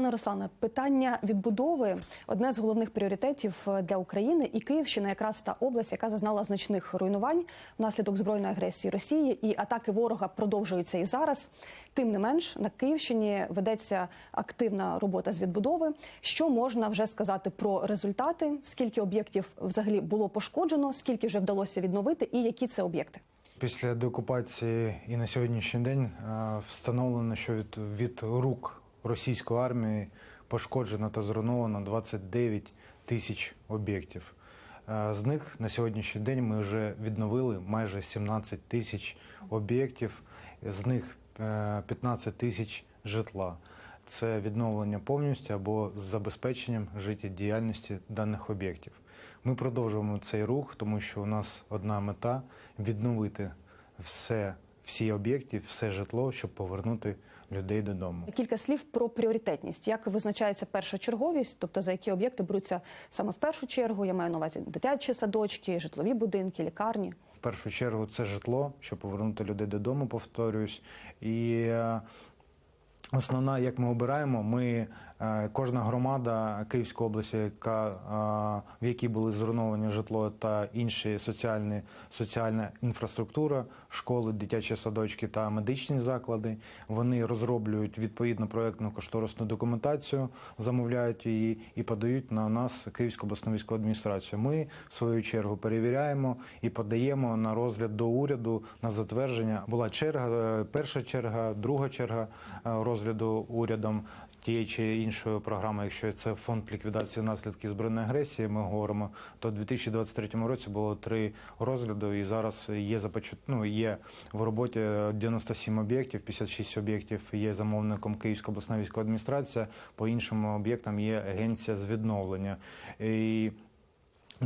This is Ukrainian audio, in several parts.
Пане Руслане, питання відбудови одне з головних пріоритетів е, для України, і Київщина якраз та область, яка зазнала значних руйнувань внаслідок збройної агресії Росії, і атаки ворога продовжуються і зараз. Тим не менш, на Київщині ведеться активна робота з відбудови. Що можна вже сказати про результати? Скільки об'єктів взагалі було пошкоджено, скільки вже вдалося відновити, і які це об'єкти? Після деокупації і на сьогоднішній день е, встановлено, що від, від рук російської армії пошкоджено та зруйновано 29 тисяч об'єктів. Е, З них на сьогоднішній день ми вже відновили майже 17 тисяч об'єктів, з них е, 15 тисяч житла. Це відновлення повністю або з забезпеченням життєдіяльності даних об'єктів. Ми продовжуємо цей рух, тому що у нас одна мета відновити все, всі об'єкти, все житло, щоб повернути людей додому. Кілька слів про пріоритетність. Як визначається першочерговість, тобто за які об'єкти беруться саме в першу чергу? Я маю на увазі дитячі садочки, житлові будинки, лікарні. В першу чергу це житло, щоб повернути людей додому, Повторюсь І е, основна, як ми обираємо, ми кожна громада Київської області, яка е, в якій були зруйновані житло та інші соціальні соціальна інфраструктура, школи, дитячі садочки та медичні заклади. Вони розроблюють відповідну проєктну кошторисну документацію, замовляють її і подають на нас Київську обласну військову адміністрацію. Ми в свою чергу перевіряємо і подаємо на розгляд до уряду на затвердження. Була черга, е, перша черга, друга черга е, розгляду урядом тієї чи іншої програми. Якщо це фонд ліквідації наслідків збройної агресії, ми говоримо, то в 2023 році було три розгляду, і зараз є започат... ну, є в роботі 97 об'єктів, 56 об'єктів є замовником Київська обласна військова адміністрація. По іншим об'єктам є агенція з відновлення. І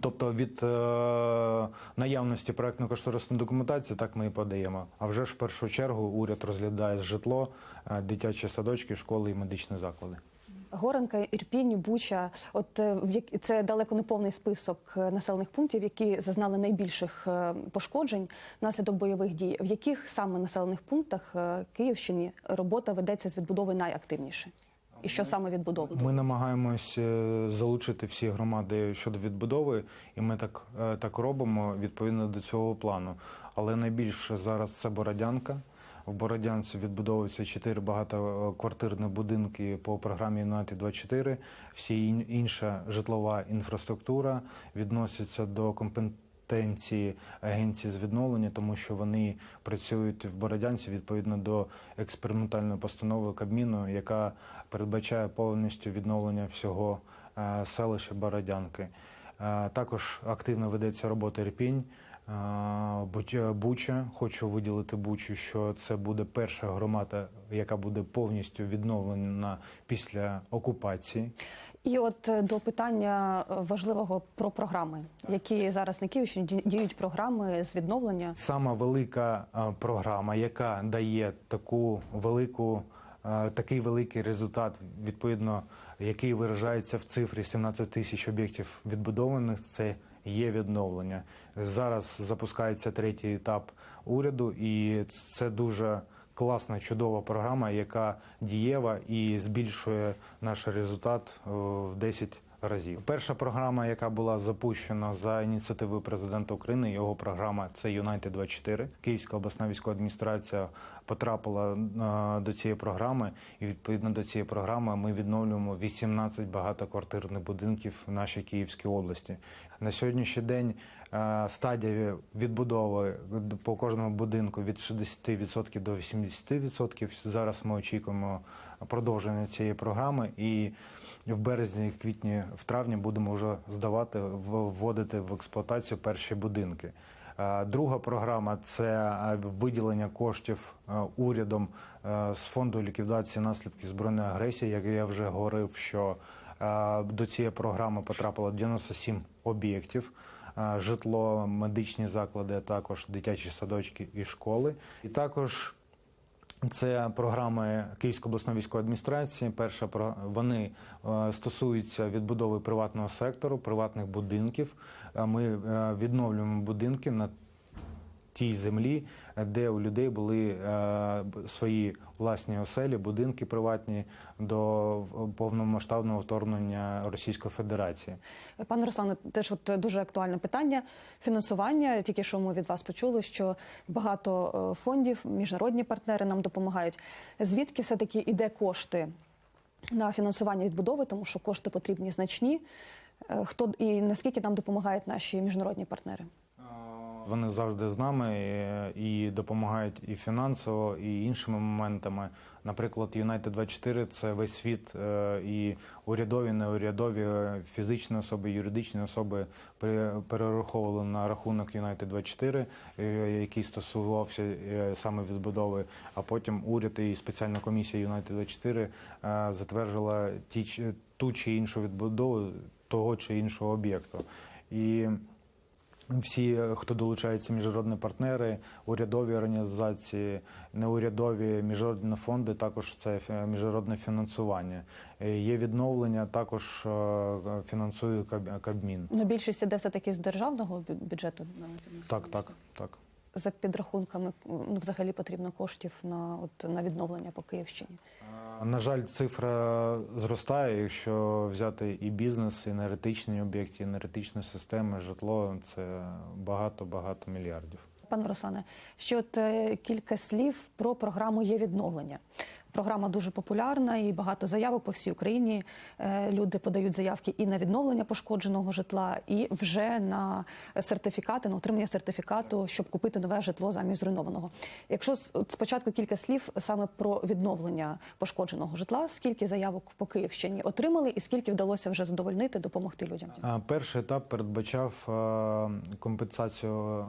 Тобто від е, наявності проектно-кошторисної документації так ми і подаємо. А вже ж в першу чергу уряд розглядає житло, е, дитячі садочки, школи і медичні заклади. Горенка, Ірпінь, Буча. От е, це далеко не повний список е, населених пунктів, які зазнали найбільших е, пошкоджень внаслідок бойових дій. В яких саме населених пунктах Київщини робота ведеться з відбудови найактивніше? І що саме відбудови? Ми намагаємось е, залучити всі громади щодо відбудови, і ми так, е, так робимо відповідно до цього плану. Але найбільше зараз це Бородянка. В Бородянці відбудовуються чотири багатоквартирні будинки по програмі Юнайтед 24 Всі інша житлова інфраструктура відноситься до компетенції агенції з відновлення, тому що вони працюють в Бородянці відповідно до експериментальної постанови Кабміну, яка передбачає повністю відновлення всього е, селища Бородянки. Е, Також активно ведеться робота Ірпінь. Е, Буча, хочу виділити Бучу, що це буде перша громада, яка буде повністю відновлена після окупації. І от е, до питання е, важливого про програми, які зараз на Київщині діють програми з відновлення. Сама велика програма, яка дає таку велику, такий великий результат, відповідно, який виражається в цифрі 17 тисяч об'єктів відбудованих, це є відновлення. Зараз запускається третій етап уряду, і це дуже класна, чудова програма, яка дієва і збільшує наш результат е, в 10 разів. Перша програма, яка була запущена за ініціативою президента України, його програма це Юнайтед 24 Київська обласна військова адміністрація потрапила е, до цієї програми, і відповідно до цієї програми ми відновлюємо 18 багатоквартирних будинків в нашій Київській області. На сьогоднішній день стадія відбудови по кожному будинку від 60% до 80%. Зараз ми очікуємо продовження цієї програми і в березні, квітні, в травні будемо вже здавати, вводити в експлуатацію перші будинки. Е, Друга програма це е, виділення коштів е, урядом е, з фонду ліквідації наслідків збройної агресії. Як я вже говорив, що е, до цієї програми потрапило 97 об'єктів. Житло, медичні заклади, а також дитячі садочки і школи. І також це програми Київської обласної військової адміністрації. Перша вони стосуються відбудови приватного сектору, приватних будинків. Ми відновлюємо будинки на тій землі, де у людей були е, свої власні оселі, будинки приватні до повномасштабного вторгнення Російської Федерації. Пане Руслане, теж от дуже актуальне питання фінансування. Тільки що ми від вас почули, що багато е, фондів, міжнародні партнери нам допомагають. Звідки все таки іде кошти на фінансування відбудови, тому що кошти потрібні значні. Е, Хто і наскільки нам допомагають наші міжнародні партнери? Вони завжди з нами е, і допомагають і фінансово, і іншими моментами. Наприклад, United 24 – це весь світ, е, і урядові, неурядові, е, фізичні особи, юридичні особи перераховували на рахунок United 24, е, який стосувався саме відбудови. А потім уряд і спеціальна комісія United 24 е, затверджила ту чи іншу відбудову того чи іншого об'єкту. І всі, хто долучається, міжнародні партнери, урядові організації, неурядові міжнародні фонди, також це міжнародне фінансування. Е, Є відновлення, також е, фінансує Кабмін. Ну, більшість іде все таки з державного бю- бюджету Так, так, так. За підрахунками. Ну, взагалі потрібно коштів на от на відновлення по Київщині. На жаль, цифра зростає. Якщо взяти і бізнес, і енергетичні об'єкти, і енергетичні системи, житло це багато багато мільярдів. Пане Руслане, ще от е, кілька слів про програму є відновлення. Програма дуже популярна і багато заявок по всій Україні. Е, Люди подають заявки і на відновлення пошкодженого житла, і вже на сертифікати, на отримання сертифікату, щоб купити нове житло замість зруйнованого. Якщо спочатку кілька слів саме про відновлення пошкодженого житла, скільки заявок по Київщині отримали, і скільки вдалося вже задовольнити, допомогти людям? Перший етап передбачав е, компенсацію е,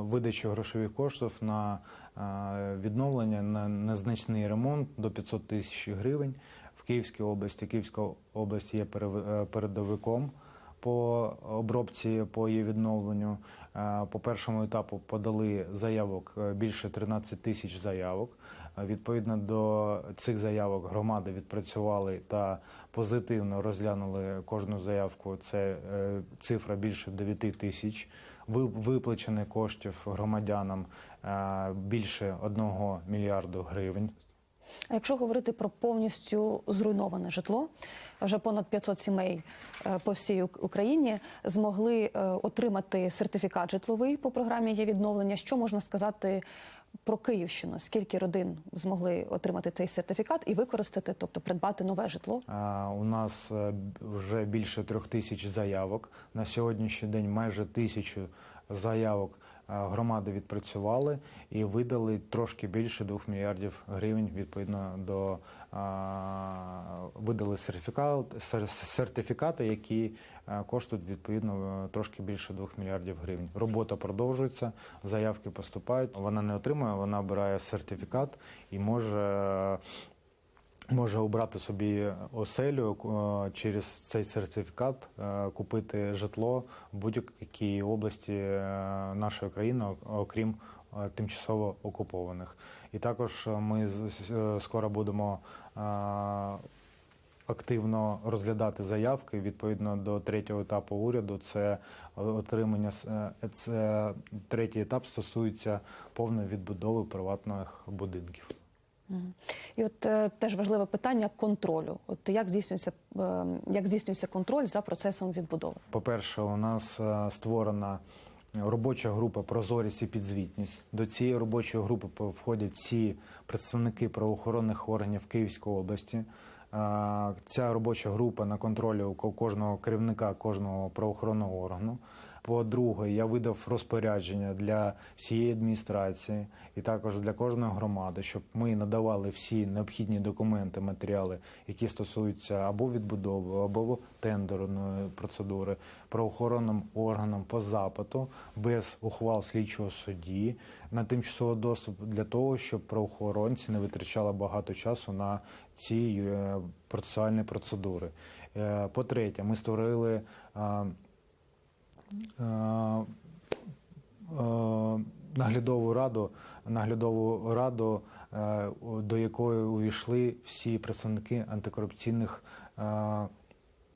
видачі грошових коштів на відновлення на незначний ремонт до 500 тисяч гривень в Київській області. Київська область є е, передовиком по обробці по її відновленню. По першому етапу подали заявок е, більше 13 тисяч заявок. Відповідно до цих заявок громади відпрацювали та позитивно розглянули кожну заявку. Це е, цифра більше 9 тисяч. Ви- Виплачено коштів громадянам е, більше 1 мільярду гривень. А якщо говорити про повністю зруйноване житло, вже понад 500 сімей е, по всій Україні змогли е, отримати сертифікат житловий по програмі є відновлення. Що можна сказати про Київщину? Скільки родин змогли отримати цей сертифікат і використати, тобто придбати нове житло? У нас е, вже більше трьох тисяч заявок. На сьогоднішній день майже тисячу заявок громади відпрацювали і видали трошки більше двох мільярдів гривень. Відповідно до видали сертифікат, сер- сертифікати, які е, коштують відповідно е, трошки більше двох мільярдів гривень. Робота продовжується, заявки поступають. Вона не отримує, вона обирає сертифікат і може. Може обрати собі оселю е, через цей сертифікат, е, купити житло в будь-якій області е, нашої країни, окрім тимчасово окупованих. І також ми скоро будемо активно розглядати заявки відповідно до третього етапу уряду. Це отримання це третій етап стосується повної відбудови приватних будинків. І от е, теж важливе питання контролю. От як здійснюється е, як здійснюється контроль за процесом відбудови? По-перше, у нас е, створена робоча група Прозорість і підзвітність. До цієї робочої групи входять всі представники правоохоронних органів Київської області. Ця робоча група на контролі у кожного керівника кожного правоохоронного органу. По-друге, я видав розпорядження для всієї адміністрації і також для кожної громади, щоб ми надавали всі необхідні документи, матеріали, які стосуються або відбудови, або тендерної процедури, правоохоронним органам по запиту без ухвал слідчого судді на тимчасовий доступ для того, щоб правоохоронці не витрачали багато часу на ці е, процесуальні процедури. Е, По-третє, ми створили. Е, е, наглядову раду, наглядову раду, е, до якої увійшли всі представники антикорупційних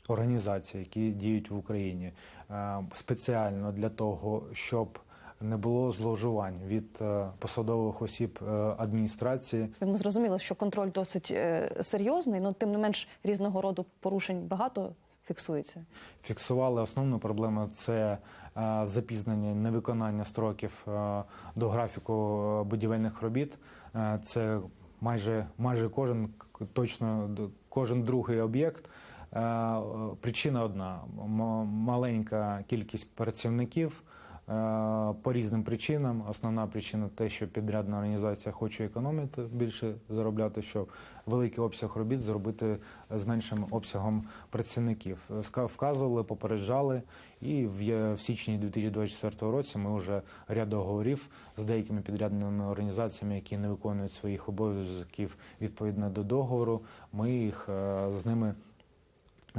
організацій, які діють в Україні, спеціально для того, щоб не було зловживань від посадових осіб адміністрації. Ми зрозуміли, що контроль досить серйозний, але тим не менш різного роду порушень багато фіксується. Фіксували основну проблему це е, запізнення невиконання строків е, до графіку е, будівельних робіт. Це майже майже кожен точно кожен другий об'єкт. Причина одна: маленька кількість працівників. Е, По різним причинам. Основна причина те, що підрядна організація хоче економити, більше заробляти, що великий обсяг робіт зробити з меншим обсягом працівників. Вказували, попереджали, і в січні 2024 році ми вже ряд договорів з деякими підрядними організаціями, які не виконують своїх обов'язків відповідно до договору. Ми їх е, з ними е,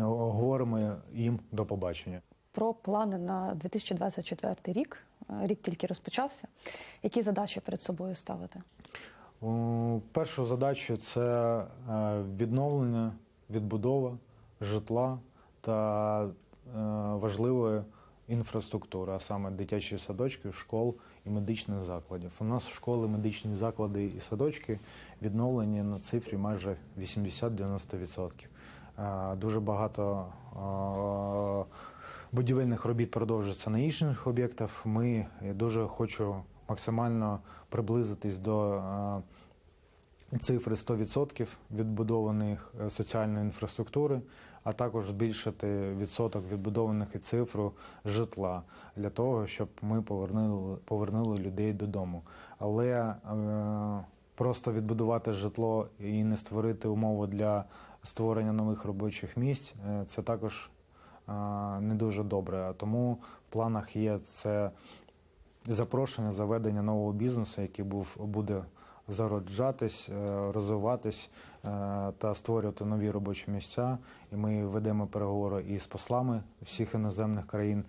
говоримо їм до побачення. Про плани на 2024 рік. Е, Рік тільки розпочався. Які задачі перед собою ставити? Першу задачу це е, відновлення, відбудова житла та е, важливої інфраструктури, а саме дитячі садочки, школ і медичних закладів. У нас школи, медичні заклади і садочки відновлені на цифрі майже 80-90%. Е, Дуже багато будівельних робіт продовжується на інших об'єктах. Ми я дуже хочу максимально приблизитись до е, цифри 100% відбудованих е, соціальної інфраструктури, а також збільшити відсоток відбудованих і цифру житла для того, щоб ми повернули, повернули людей додому. Але е, просто відбудувати житло і не створити умови для створення нових робочих місць е, це також е, не дуже добре. Тому в планах є це запрошення заведення нового бізнесу, який був буде зароджатись, е, розвиватись е, та створювати нові робочі місця. І ми ведемо переговори із послами всіх іноземних країн.